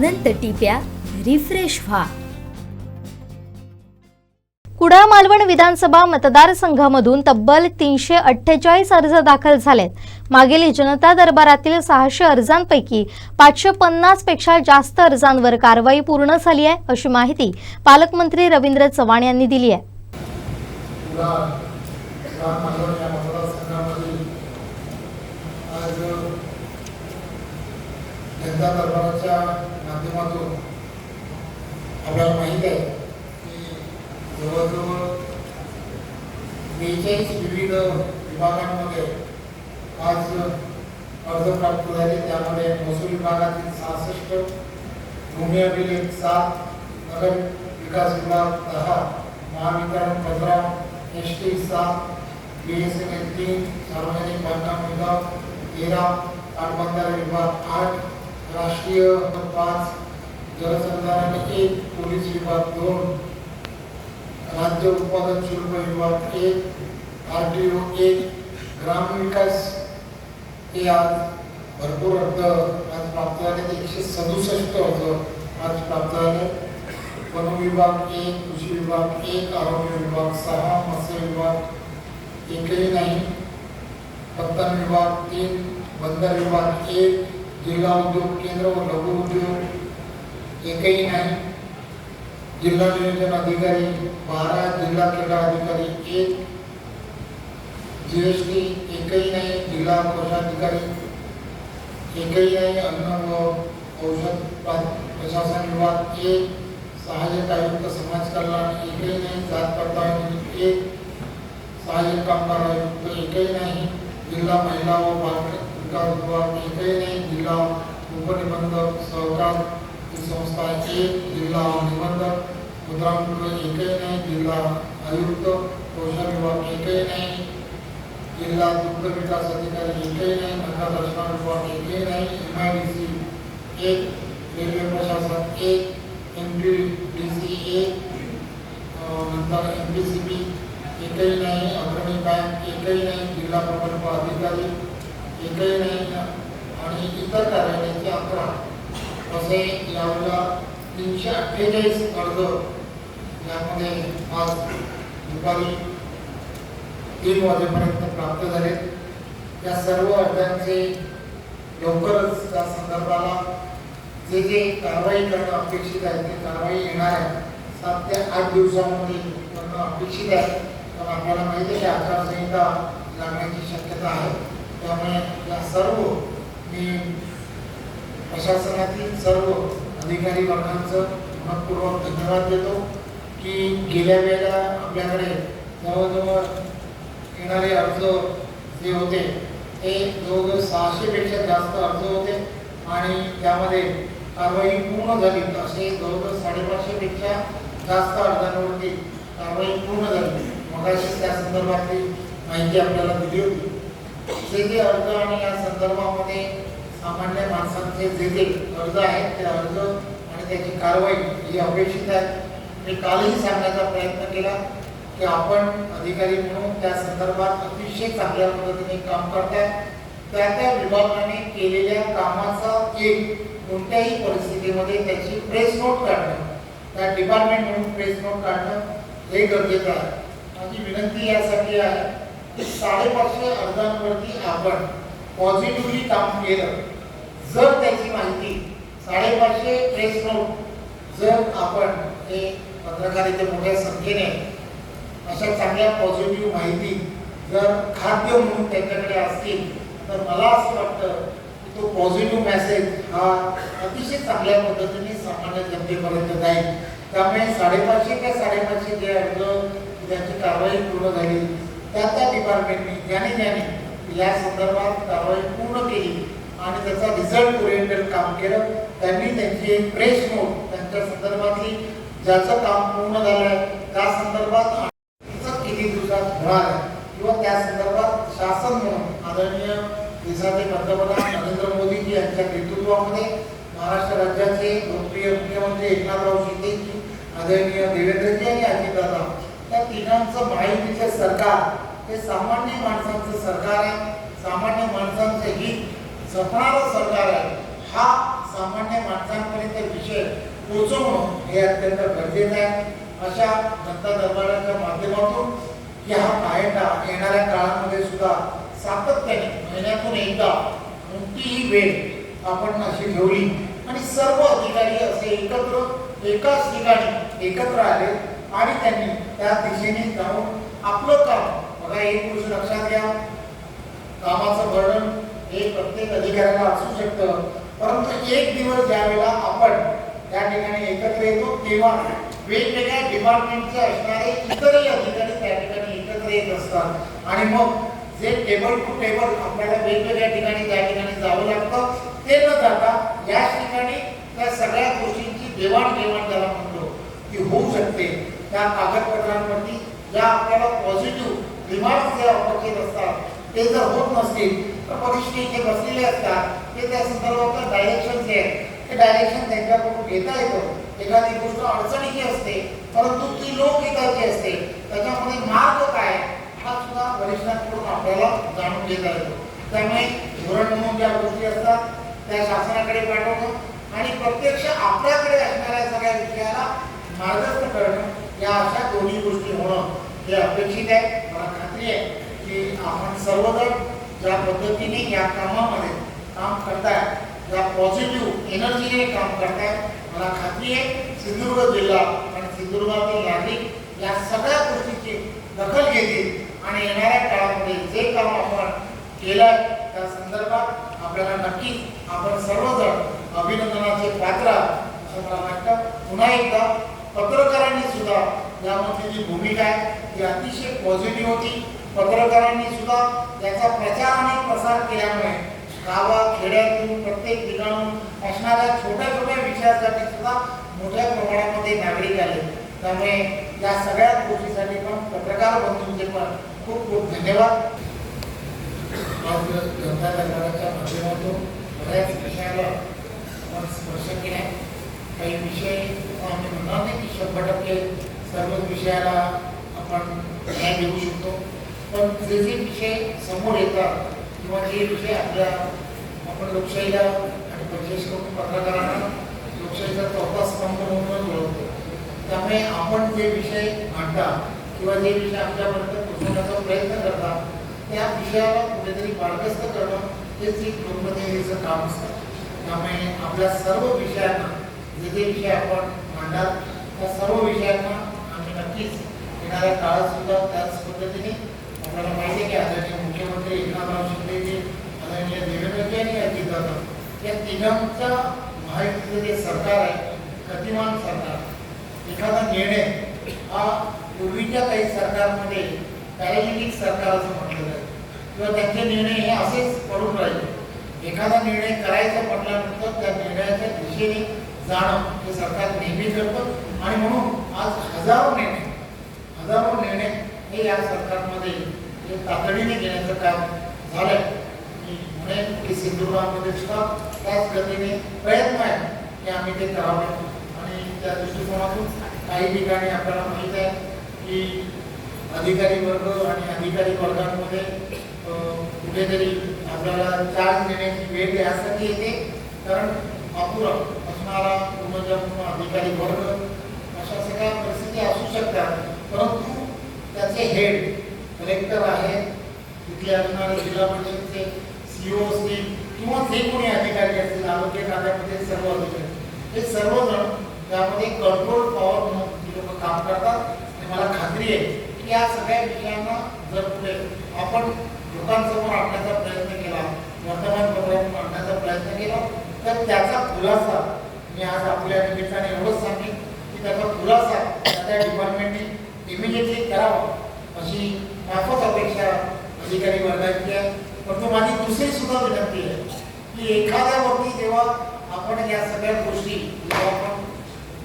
अनंत टिप्या refresh व्हा. कुडाळ मालवण विधानसभा मतदारसंघामधून तब्बल तीनशे अठ्ठेचाळीस अर्ज दाखल झालेत. मागील जनता दरबारातील सहाशे अर्जांपैकी पाचशे पन्नासपेक्षा जास्त अर्जांवर कारवाई पूर्ण झाली आहे अशी माहिती पालकमंत्री रवींद्र चव्हाण यांनी दिली आहे. आज जनता दरबाराच्या माध्यमातून आपल्याला माहीत आहे की जवळजवळ बेचाळीस विविध विभागांमध्ये आज अर्ज प्राप्त झाले. त्यामध्ये महसूल विभागातील सहासष्ट भूमी अभिलेख सात नगर विकास विभाग दहा महावितरण पंधरा एस टी सात बी एस एन एल तीन सार्वजनिक बांधकाम विभाग तेरा पाटबंधारे विभाग आठ राष्ट्रीय हद्द पाच जलसंधारण एक पोलीस विभाग दोन राज्य उत्पादन शुल्क विभाग एक आर टी ओ एक ग्रामविकास हे आज भरपूर अर्ज आज प्राप्त झाले. एकशे सदुसष्ट अर्ज आज प्राप्त झाले. वन विभाग एक कृषी विभाग एक आरोग्य विभाग सहा मत्स्य विभाग एकही नाही. पत्तन विभाग तीन बंदर विभाग एक जिल्हा उद्योग केंद्र व लघु उद्योग एकही नाही जिल्हा नियोजन अधिकारी बारा जिल्हा क्रीडा अधिकारी एक। जी एस टी एकही नाही जिल्हा कोषाधिकारी एकही नाही अन्न व औषध प्रशासन विभाग एक। सहाय्यक आयुक्त समाज कल्याण एकही नाही जात पडताळणी एक। सहाय्यक कामगार आयुक्त एकही नाही जिल्हा महिला व बाल विकास विभाग एकही नाही जिल्हा उपनिबंधक सहकार ही संस्था एक जिल्हा निबंधक मुद्रांक एकही नाही जिल्हा आयुक्त कौशल विभाग एकही नाही जिल्हा दुग्ध विकास अधिकारी एकही नाही नगर रचना विभाग एकही नाही एम आय डी सी एक रेल्वे प्रशासन एक एम डी डी सी एक अं, नंतर एम पी सी बी एकही नाही अग्रणी बँक एकही नाही जिल्हा प्रकल्प अधिकारी एकही आणि इतर कार्यालयाचे अकरा असे यावेळेला तीनशे अठ्ठेचाळीस अर्ज यामध्ये आज दुपारी तीन वाजेपर्यंत प्राप्त झाले या सर्व अर्जांचे लवकरच त्या संदर्भाला जे जे कारवाई करणं अपेक्षित आहे ते कारवाई येणार आहे सात ते आठ दिवसामध्ये करणं अपेक्षित आहे पण आपल्याला माहिती आहे की आचारसंहिता लागण्याची शक्यता आहे. त्यामुळे या सर्व मी प्रशासनातील सर्व अधिकारी वर्गांचं मनपूर्वक धन्यवाद देतो की गेल्या वेळेला आपल्याकडे जवळजवळ येणारे अर्ज जे होते ते जवळजवळ सहाशेपेक्षा जास्त अर्ज होते आणि त्यामध्ये कारवाई पूर्ण झाली. असे जवळजवळ साडेपाचशेपेक्षा जास्त अर्जांवरती कारवाई पूर्ण झाली. मगाशी त्या संदर्भातली माहिती आपल्याला दिली होती. जे जे अर्ज आणि या संदर्भामध्ये सामान्य माणसांचे जे जे अर्ज आहेत ते अर्ज आणि त्याची कारवाई ही अपेक्षित आहे. मी कालही सांगण्याचा प्रयत्न केला की आपण अधिकारी म्हणून त्या संदर्भात अतिशय चांगल्या पद्धतीने काम करतात त्या त्या विभागाने केलेल्या कामाचा एक कोणत्याही परिस्थितीमध्ये त्याची प्रेस नोट काढणं त्या डिपार्टमेंट म्हणून प्रेस नोट काढणं हे गरजेचं आहे. माझी विनंती यासाठी आहे की साडेपाचशे अर्जांवरती आपण पॉझिटिव्हली काम केलं जर त्याची माहिती साडेपाचशे प्रेस नोट जर आपण हे पत्रकारिते मोठ्या संख्येने अशा चांगल्या पॉझिटिव्ह माहिती जर खाद्य म्हणून त्यांच्याकडे असतील तर मला असं वाटतं की तो पॉझिटिव्ह मेसेज हा अतिशय चांगल्या पद्धतीने सामान्य जनतेपर्यंत जाईल. त्यामुळे साडेपाचशे ते साडेपाचशे जे अर्ज त्याची कारवाई पूर्ण झाली. त्या त्या डिपार्टमेंटनी ज्याने ज्याने या संदर्भात कारवाई पूर्ण केली आणि त्याचा रिझल्ट ओरिएंटेड काम केलं त्यांनी त्यांची एक प्रेस नोट त्यांच्या संदर्भातली ज्याचं काम पूर्ण झालं आहे त्या संदर्भात किती दिवसात होणार आहे किंवा त्या संदर्भात शासन म्हणून आदरणीय देशाचे पंतप्रधान नरेंद्र मोदीजी यांच्या नेतृत्वामध्ये महाराष्ट्र राज्याचे लोकप्रिय मुख्यमंत्री एकनाथराव शिंदेजी आदरणीय देवेंद्रजी आणि अजितदादा त्या तिघांचं महायुतीचे सरकार. हे सामान्य माणसांचं सरकार आहे. सामान्य माणसांचं हित जपणारं सरकार आहे. हा सामान्य माणसांपर्यंत विषय पोहोचवणं हे अत्यंत गरजेचं आहे. अशा जनता दरबाराच्या माध्यमातून की हा पायंडा येणाऱ्या काळामध्ये सुद्धा सातत्याने महिन्यातून एकदा कोणतीही वेळ आपण अशी ठेवली. आणि सर्व अधिकारी असे एकत्र एकाच ठिकाणी एकत्र आले. आणि त्यांनी त्या दिशेने जाऊन आपलं काम. बघा एक गोष्ट लक्षात घ्या. कामाचं वर्णन हे प्रत्येक अधिकाऱ्याला असू शकतं. परंतु एक दिवस ज्यावेळेला आपण त्या ठिकाणी एकत्र येतो तेव्हा वेगवेगळ्या डिपार्टमेंटचे असणारे इतरही अधिकारी त्या ठिकाणी एकत्र येत असतात. आणि मग जे टेबल टू टेबल आपल्याला वेगवेगळ्या ठिकाणी त्या ठिकाणी जावं लागतं ते न जाता याच ठिकाणी त्या सगळ्या गोष्टींची देवाणघेवाण त्याला म्हणतो की होऊ शकते. त्या कागदपत्रांवरती ज्या आपल्याला पॉझिटिव्ह रिमार्क्स जे अपेक्षित असतात ते जर होत नसतील तर परिस्थिती जे बसलेले असतात ते त्या संदर्भातलं डायरेक्शन जे आहे ते डायरेक्शन त्यांच्याकडून घेता येतं. एखादी गोष्ट अडचणीची असते परंतु ती लोक हिताची असते त्याच्यामध्ये मार्ग काय हा सुद्धा वरिष्ठांकडून आपल्याला जाणून घेता येतो. त्यामुळे धोरण म्हणून ज्या गोष्टी असतात त्या शासनाकडे पाठवणं आणि प्रत्यक्ष आपल्याकडे असणाऱ्या सगळ्या विषयाला मार्गस्थ करणं या अशा दोन्ही गोष्टी होणं हे अपेक्षित आहे. मला खात्री आहे की आपण सर्वजण ज्या पद्धतीने या कामामध्ये काम करताय ज्या पॉझिटिव्ह एनर्जीने काम करताय मला खात्री आहे सिंधुदुर्ग जिल्हा आणि सिंधुदुर्गातील नागरिक या सगळ्या गोष्टीची दखल घेतील आणि येणाऱ्या काळामध्ये जे काम आपण केलं त्या संदर्भात आपल्याला नक्कीच आपण सर्वजण अभिनंदनाचे पात्र असं मला वाटतं. पुन्हा एकदा पत्रकारांनी सुद्धा यामध्ये जी भूमिका आहे ती अतिशय पॉझिटिव्ह होती. पत्रकारांनी सुद्धा याचा प्रचार आणि प्रसार केल्यामुळे गावा खेड्यातून प्रत्येक ठिकाणून असणाऱ्या छोट्या छोट्या विषयासाठी सुद्धा मोठ्या प्रमाणामध्ये नागरिक आले. त्यामुळे या सगळ्या गोष्टीसाठी पण पत्रकार बंधूंचे पण खूप खूप धन्यवाद. आज जनता दरबाराच्या माध्यमातून बऱ्याच विषयाला आपण स्पर्श केला काही विषय आम्ही म्हणणार नाही की शंभर टक्के सर्वच विषयाला आपण न्याय देऊ शकतो. पण जे जे विषय समोर येतात किंवा जे विषय आपल्या आपण लोकशाहीला आणि विशेष करून पत्रकारांना लोकशाहीचा चौथा स्तंभ म्हणून ओळखतो. त्यामुळे आपण जे विषय मांडता किंवा जे विषय आपल्यापर्यंत पोहोचवण्याचा प्रयत्न करता त्या विषयाला कुठेतरी मार्गस्थ करणं हेच एक लोकप्रतिनिधीचं काम असतं. त्यामुळे आपल्या सर्व विषयांना जे जे विषय आपण मांडाल त्या सर्व विषयांना आम्ही नक्कीच येणाऱ्या काळात सुद्धा त्याच पद्धतीने आपल्याला माहिती आहे की आदरणीय मुख्यमंत्री एकनाथराव शिंदे जे आदरणीय देवेंद्रजी आणि अजितदादा या तिघांचा महायुतीचं जे सरकार आहे गतिमान सरकार एखादा निर्णय हा पूर्वीच्या काही सरकारमध्ये पॅरालिटिक सरकार असं म्हटलं जाईल किंवा त्यांचे निर्णय हे असेच पडून राहिले. एखादा निर्णय करायचा म्हटल्यानंतर त्या निर्णयाच्या दिशेने जाणं हे सरकार नेहमी करतं. आणि म्हणून आज हजारो हजारो निर्णय हे या सरकारमध्ये हे तातडीने घेण्याचं काम झालंय. मी म्हणेन की सिंधुदुर्गामध्ये सुद्धा त्याच गतीने प्रयत्न आहे की आम्ही ते करावे. आणि त्या दृष्टिकोनातून काही ठिकाणी आपल्याला माहीत आहे की अधिकारी वर्ग आणि अधिकारी वर्गांमध्ये कुठेतरी आपल्याला चार्ज देण्याची वेळ यासाठी येते. कारण अपुरा असणारा पूर्णजन्म अधिकारी वर्ग अशा सगळ्या परिस्थिती असू शकतात. परंतु त्याचे हेड कलेक्टर आहेत तिथले असणारे जिल्हा परिषदेचे सीओ असतील किंवा जे कोणी अधिकारी असतील आरोग्य खात्यामध्ये सर्व अधिकारी. हे सर्वजण त्यामध्ये कंट्रोल पॉवर म्हणून ती लोक काम करतात. आणि मला खात्री आहे की या सगळ्या विषयांना जर पुढे आपण लोकांसमोर आणण्याचा प्रयत्न केला वर्तमानपत्रातून आणण्याचा प्रयत्न केला तर त्याचा खुलासा मी आज आपल्या निमित्ताने एवढंच सांगेन की त्याचा खुलासा त्या डिपार्टमेंटने इमिजिएटली करावा. अशी माफक अपेक्षा अधिकारी वर्गाची आहे परंतु माझी दुसरी सुद्धा विनंती आहे की एखाद्या वरती जेव्हा आपण या सगळ्या गोष्टी जेव्हा आपण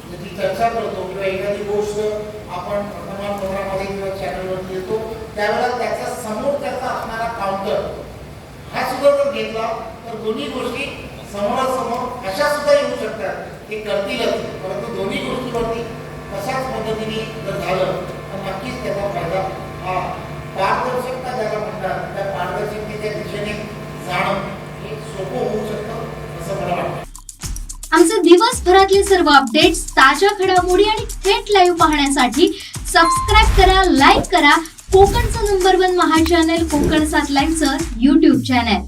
त्याची चर्चा करतो किंवा एखादी गोष्ट आपण वर्तमानपत्रामध्ये किंवा चॅनलवरती येतो त्यावेळेला त्याचा समोर त्याचा असणारा काउंटर हा सुद्धा जर घेतला तर दोन्ही गोष्टी समोरासमोर अशा सुद्धा येऊ शकतात. ते करतीलच परंतु दोन्ही गोष्टीवरती तशाच पद्धतीने जर झालं नक्कीच त्याचा फायदा हा पारदर्शकता ज्याला म्हणतात त्या पारदर्शकतेच्या दिशेने जाणं हे सोपं होऊ शकतं असं मला वाटतं. आमचे दिवसभरातले सर्व अपडेट्स ताज्या घडामोडी आणि थेट लाईव्ह पाहण्यासाठी सबस्क्राईब करा लाईक करा. कोकणचं नंबर वन महा चॅनल कोकण सात लाईनचं युट्यूब चॅनल